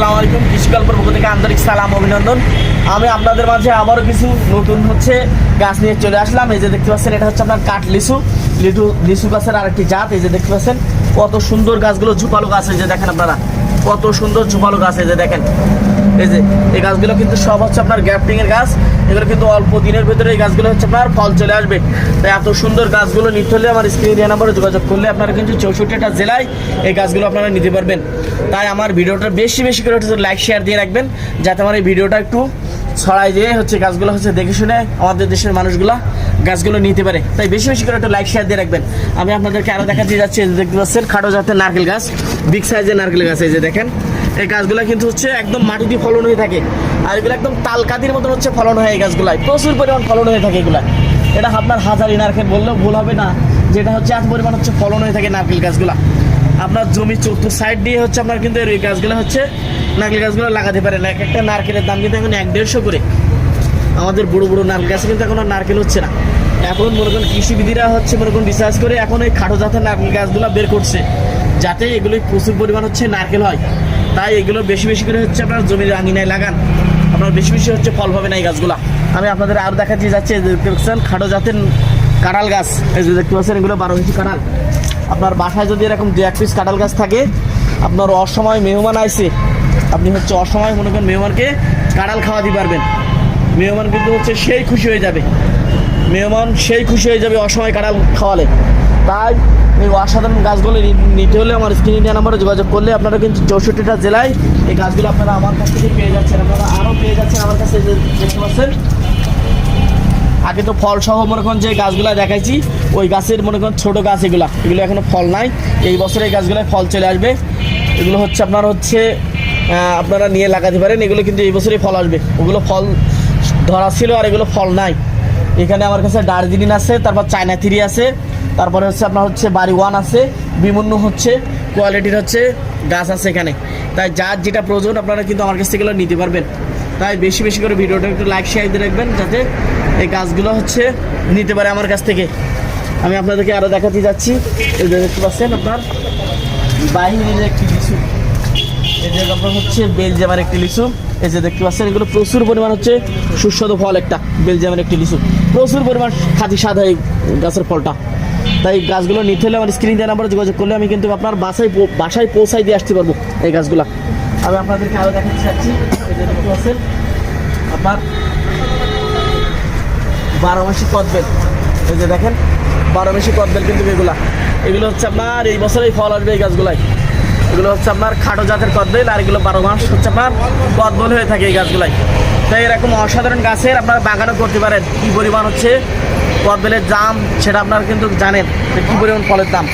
আসসালামু আলাইকুম কৃষিকল্পের পক্ষ থেকে আন্তরিক সালাম, অভিনন্দন। আমি আপনাদের মাঝে আবারও কিছু নতুন হচ্ছে গাছ নিয়ে চলে আসলাম। এই যে দেখতে পাচ্ছেন, এটা হচ্ছে আপনার কাঠ লিচু লিটু, লিচু গাছের আরেকটি জাত। এই যে দেখতে পাচ্ছেন, কত সুন্দর গাছগুলো, ঝুপালো গাছ। এই যে দেখেন আপনারা, কত সুন্দর ঝুপালো গাছ। এই যে দেখেন এই যে, এই গাছগুলো কিন্তু সব হচ্ছে আপনার গ্যাপটিং এর গাছ। এগুলো কিন্তু অল্প দিনের ভিতরে এই গাছগুলো হচ্ছে আপনার ফল চলে আসবে। তাই এত সুন্দর গাছগুলো নিতে হলে আমার স্ক্রিন দেওয়া নাম্বারে যোগাযোগ করলে আপনারা কিন্তু চৌষট্টিটা জেলায় এই গাছগুলো আপনারা নিতে পারবেন। তাই আমার ভিডিওটা বেশি বেশি করে হচ্ছে লাইক শেয়ার দিয়ে রাখবেন, যাতে আমার এই ভিডিওটা একটু ছড়াই দিয়ে হচ্ছে গাছগুলো হচ্ছে দেখে শুনে আমাদের দেশের মানুষগুলা গাছগুলো নিতে পারে। তাই বেশি বেশি করে একটু লাইক শেয়ার দিয়ে রাখবেন। আমি আপনাদেরকে আরও দেখাতে যাচ্ছি দেখতে পাচ্ছেন, খাটো জাতের নারকেল গাছ বিগ সাইজের নারকেল গাছ, এই যে দেখেন। এই গাছগুলো কিন্তু হচ্ছে একদম মাটি দিয়ে ফলন হয়ে থাকে। আর এগুলো একদম তালকাতির মতন হচ্ছে ফলন হয় এই গাছগুলাই প্রচুর পরিমাণ ফলন হয়ে থাকে এগুলা। এটা আপনার হাজারি নারকেল বললেও ভুল হবে না। যেটা হচ্ছে এত পরিমাণ হচ্ছে ফলন হয়ে থাকে নারকেল গাছগুলা। আপনার জমি চতুর সাইড দিয়ে হচ্ছে আপনার কিন্তু এই গাছগুলো হচ্ছে নারকেল গাছগুলো লাগাতে পারেন এক একটা নারকেলের দাম কিন্তু এখন এক দেড়শো করে। আমাদের বড় বড় নারকেল গাছে কিন্তু এখন আর নারকেল হচ্ছে না। এখন মনে করেন কৃষিবিদিরা হচ্ছে মনে করেন রিসার্চ করে এখন এই খাটো জাতের নারকেল গাছগুলো বের করছে। যাতে এগুলো প্রচুর পরিমাণ হচ্ছে নারকেল হয়। তাই এগুলো বেশি বেশি করে হচ্ছে আপনার জমির আঙিনায় লাগান। আপনার বেশি বেশি হচ্ছে ফল পাবে না এই গাছগুলো। আমি আপনাদের আর দেখাচ্ছি যাচ্ছে দেখতে খাটো জাতের কাঁঠাল গাছ। এই যে দেখতে পাচ্ছেন, এগুলো বারো ইঞ্চি কাঁঠাল। আপনার বাসায় যদি এরকম দু এক পিস কাঁঠাল গাছ থাকে, আপনার অসময় মেহমান আইসে আপনি হচ্ছে অসময় মনে করেন মেহমানকে কাঁঠাল খাওয়াতে পারবেন। মেহমান কিন্তু হচ্ছে সেই খুশি হয়ে যাবে। মেহমান সেই খুশি হয়ে যাবে অসময় কাঁঠাল খাওয়ালে। তাই এই অসাধারণ গাছগুলো নিতে হলে আমার স্ক্রিন ইন্ডিয়া নাম্বারে যোগাযোগ করলে আপনারা কিন্তু চৌষট্টিটা জেলায় এই গাছগুলো আপনারা আমার কাছ থেকে পেয়ে যাচ্ছেন। আপনারা আরও পেয়ে যাচ্ছেন আমার কাছে দেখতে পাচ্ছেন? আগে তো ফল সহ মনে করেন যে গাছগুলো দেখাইছি, ওই গাছের মনে করেন ছোটো গাছ এগুলো। এগুলো এখনও ফল নাই। এই বছর এই গাছগুলোয় ফল চলে আসবে। এগুলো হচ্ছে আপনার হচ্ছে আপনারা নিয়ে লাগাতে পারেন। এগুলো কিন্তু এই বছরই ফল আসবে। ওগুলো ফল ধরা ছিল আর এগুলো ফল নাই। এখানে আমার কাছে দার্জিলিং আছে, তারপর চায়না থ্রি আছে। তারপরে হচ্ছে আপনার হচ্ছে বাড়ি ওয়ান আছে বিভিন্ন হচ্ছে কোয়ালিটির হচ্ছে গাছ আছে এখানে। তাই যার যেটা প্রয়োজন আপনারা কিন্তু আমার কাছ থেকে নিতে পারবেন। তাই বেশি বেশি করে ভিডিওটা একটু লাইক শেয়ার দিয়ে রাখবেন যাতে এই গাছগুলো হচ্ছে নিতে পারে আমার কাছ থেকে। আমি আপনাদেরকে আরও দেখাতে যাচ্ছি। এই দেখতে পাচ্ছেন আপনার বাইরের একটি লিচু। এই যে আপনার হচ্ছে বেলজিয়ামের একটি লিচু। এই যে দেখতে পাচ্ছেন, এগুলো প্রচুর পরিমাণ হচ্ছে সুস্বাদু ফল একটা বেলজিয়ামের একটি লিচু। প্রচুর পরিমাণ খাঁটি স্বাদ হয় গাছের ফলটা। তাই গাছগুলো নিতে হলে আমার স্ক্রিন দেওয়া নাম্বারে যোগাযোগ করলে আমি কিন্তু আপনার বাসায় বাসায় পৌঁছাই দিয়ে আসতে পারব এই গাছগুলা। আমি আপনাদেরকে আরও দেখাতে চাচ্ছি আপনার বারো মাসি কদবেল এই যে দেখেন, বারো মাসি কদবেল কিন্তু এগুলা। এগুলো হচ্ছে আপনার, এই বছরেই ফল আসবে এই গাছগুলাই। এগুলো হচ্ছে আপনার খাটো জাতের কদবেল আর এগুলো বারো মাস হচ্ছে আপনার কদবল হয়ে থাকে এই গাছগুলাই। তাই এরকম অসাধারণ গাছের আপনারা বাগানও করতে পারেন। কী পরিমাণ হচ্ছে? কদবেলের দাম, সেটা আপনারা কিন্তু জানেন যে কী পরিমাণ ফলের দাম।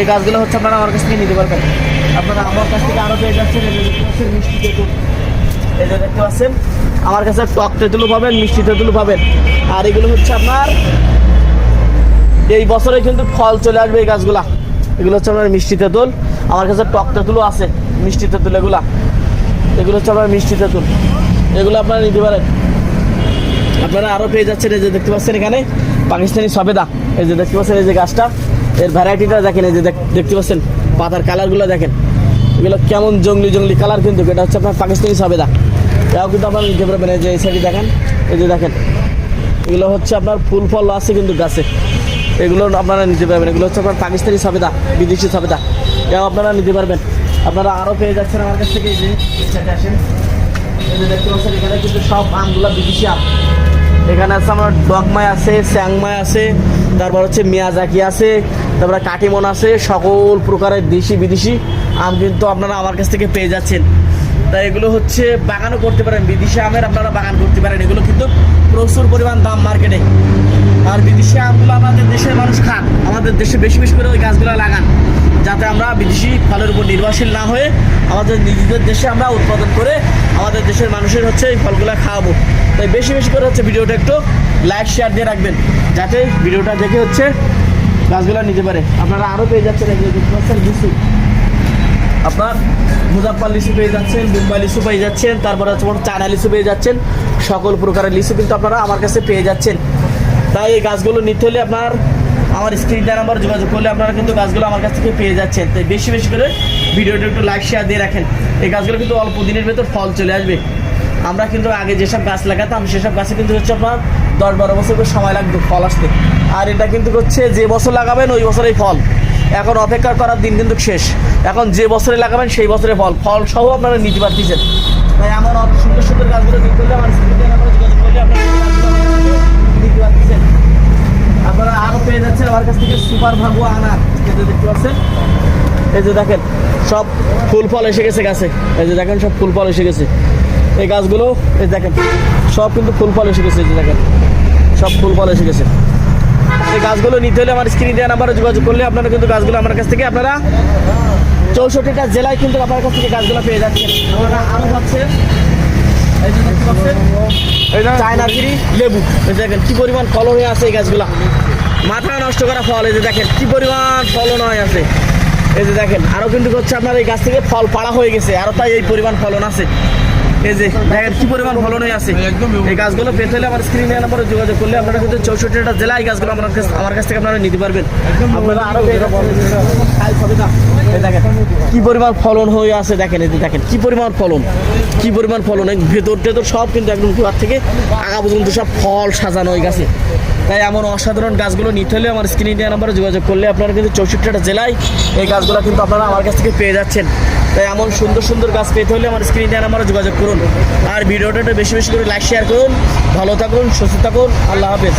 এই গাছগুলো হচ্ছে আপনারা আমার কাছ থেকে নিতে পারবেন। আপনারা আমার কাছ থেকে আরও পেয়ে যাচ্ছেন মিষ্টি তেঁতুল। দেখতে পাচ্ছেন, আমার কাছে টক তেঁতুলও পাবেন, মিষ্টি তেঁতুলও পাবেন। আর এগুলো হচ্ছে আপনার, এই বছরে কিন্তু ফল চলে আসবে এই গাছগুলা। এগুলো হচ্ছে আপনার মিষ্টি তেঁতুল। আমার কাছে টক তেঁতুলও আছে, মিষ্টি তেঁতুল এগুলা। এগুলো হচ্ছে আপনার মিষ্টি তেঁতুল। এগুলো আপনারা নিতে পারেন। আপনারা আরও পেয়ে যাচ্ছেন এই যে দেখতে পাচ্ছেন এখানে পাকিস্তানি সবেদা। এই যে দেখতে পাচ্ছেন এই যে গাছটা, এর ভ্যারাইটিটা দেখেন, এই যে দেখ- দেখতে পাচ্ছেন, পাতার কালারগুলো দেখেন। এগুলো কেমন জঙ্গলি জঙ্গলি কালার কিন্তু, এটা হচ্ছে আপনার পাকিস্তানি সবেদা। এটাও কিন্তু আপনারা নিতে পারবেন এই যে এই সাইডে দেখেন, এই যে দেখেন। এগুলো হচ্ছে আপনার ফুল ফল আছে কিন্তু গাছে। এগুলো আপনারা নিতে পারবেন, এগুলো হচ্ছে আপনার পাকিস্তানি সবেদা, বিদেশি সবেদা। এটাও আপনারা নিতে পারবেন। আপনারা আরও পেয়ে যাচ্ছেন আমার কাছ থেকে, এই যে আসেন। দেখতে পাচ্ছেন, এখানে সব আমগুলো বিদেশি আম। এখানে আছে আমার ডগমাই আছে, স্যাংমাই আছে, তারপর হচ্ছে মিয়াজাকি আছে, তারপরে কাটিমন আছে, সকল প্রকারের দেশি বিদেশি আম কিন্তু আপনারা আমার কাছ থেকে পেয়ে যাচ্ছেন। তাই এগুলো হচ্ছে বাগানও করতে পারেন, বিদেশি আমের আপনারা বাগান করতে পারেন। এগুলো কিন্তু প্রচুর পরিমাণ দাম মার্কেটে। আর বিদেশি আমগুলো আমাদের দেশের মানুষ খান, আমাদের দেশে বেশি বেশি করে ওই গাছগুলো লাগান। যাতে আমরা বিদেশি ফলের উপর নির্ভরশীল না হয়ে আমাদের নিজেদের দেশে আমরা উৎপাদন করে আমাদের দেশের মানুষের হচ্ছে এই ফলগুলো খাওয়াবো। তাই বেশি বেশি করে হচ্ছে ভিডিওটা একটু লাইক শেয়ার দিয়ে রাখবেন, যাতে ভিডিওটা দেখে হচ্ছে গাছগুলো নিতে পারে। আপনারা আরও পেয়ে যাচ্ছেন লিচু। আপনার মুজাফর লিচু পেয়ে যাচ্ছেন, মুম্বাই লিচু পেয়ে যাচ্ছেন, তারপরে হচ্ছে চায়না লিচু পেয়ে যাচ্ছেন, সকল প্রকারের লিচু কিন্তু আপনারা আমার কাছে পেয়ে যাচ্ছেন। তাই এই গাছগুলো নিতে হলে আপনার আমার স্ক্রিন নাম্বার যোগাযোগ করলে আপনারা কিন্তু গাছগুলো আমার কাছ থেকে পেয়ে যাচ্ছেন। তাই বেশি বেশি করে ভিডিওটা একটু লাইক শেয়ার দিয়ে রাখেন। এই গাছগুলো কিন্তু অল্প দিনের ভেতর ফল চলে আসবে। আমরা কিন্তু আগে যেসব গাছ লাগাতাম, সেসব গাছে কিন্তু হচ্ছে আপনার দশ বারো বছর করে সময় লাগতো ফল আসতে। আর এটা কিন্তু হচ্ছে যে বছর লাগাবেন, ওই বছরেই ফল। এখন অপেক্ষা করার দিন কিন্তু শেষ। এখন যে বছরে লাগাবেন, সেই বছরে ফল। ফল সহ আপনারা নিতে পারতেছেন। তাই অত সুন্দর সুন্দর গাছগুলো দেখতে হলে আমার যোগাযোগ করলে আপনারা নিতে পারতেছেন। আপনারা আরও পেয়ে যাচ্ছেন আমার কাছ থেকে সুপার ভাগু আনার। এই দেখতে পাচ্ছেন? এই যে দেখেন, সব ফুল ফল এসে গেছে গাছে। এই যে দেখেন, সব ফুল ফল এসে গেছে। এই গাছগুলো, এই দেখেন, সব কিন্তু ফুল ফল এসে গেছে, এই যে দেখেন, সব ফুল ফল এসে গেছে। এই গাছগুলো নিতে হলে আমার স্ক্রিনে দেওয়া নাম্বারে যোগাযোগ করলে আপনারা কিন্তু গাছগুলো আমার কাছ থেকে আপনারা চৌষট্টিটা জেলায় কিন্তু আপনার কাছ থেকে গাছগুলো পেয়ে যাচ্ছেন। আপনারা আরও পাচ্ছেন চায়না ফ্রি লেবু। এই দেখেন কি পরিমাণ ফলন হয়ে আছে এই গাছগুলা। মাথা নষ্ট করা ফল এই যে দেখেন কি পরিমাণ ফলন হয়ে আছে। এই যে দেখেন আরও কিন্তু হচ্ছে আপনার এই গাছ থেকে ফল পাড়া হয়ে গেছে আরও তাই এই পরিমাণ ফলন আছে। এই যে দেখেন কি পরিমাণ ফলন হয়ে আছে। এই গাছগুলো পেতে হলে আমার স্ক্রিনে নাম্বারে যোগাযোগ করলে আপনারা কিন্তু চৌষট্টিটা জেলায় এই গাছগুলো আমার কাছ আমার কাছ থেকে আপনারা নিতে পারবেন। আপনারা আরও দেখেন কি পরিমাণ ফলন হয়ে আছে দেখেন এই দেখেন কি পরিমাণ ফলন কি পরিমাণ ফলন এই ভেতর টেতর সব কিন্তু একদম গোড়ার থেকে আগা পর্যন্ত সব ফল সাজানো হয়ে গেছে। তাই এমন অসাধারণ গাছগুলো নিতে হলে আমার স্ক্রিন ইন্ডিয়া নাম্বারে যোগাযোগ করলে আপনারা কিন্তু চৌষট্টিটা জেলায় এই গাছগুলো কিন্তু আপনারা আমার কাছ থেকে পেয়ে যাচ্ছেন। তাই এমন সুন্দর সুন্দর গাছ পেতে হলে আমার স্ক্রিনে আমার যোগাযোগ করুন। আর ভিডিওটা বেশি বেশি করে লাইক শেয়ার করুন। ভালো থাকুন, সুস্থ থাকুন। আল্লাহ হাফেজ।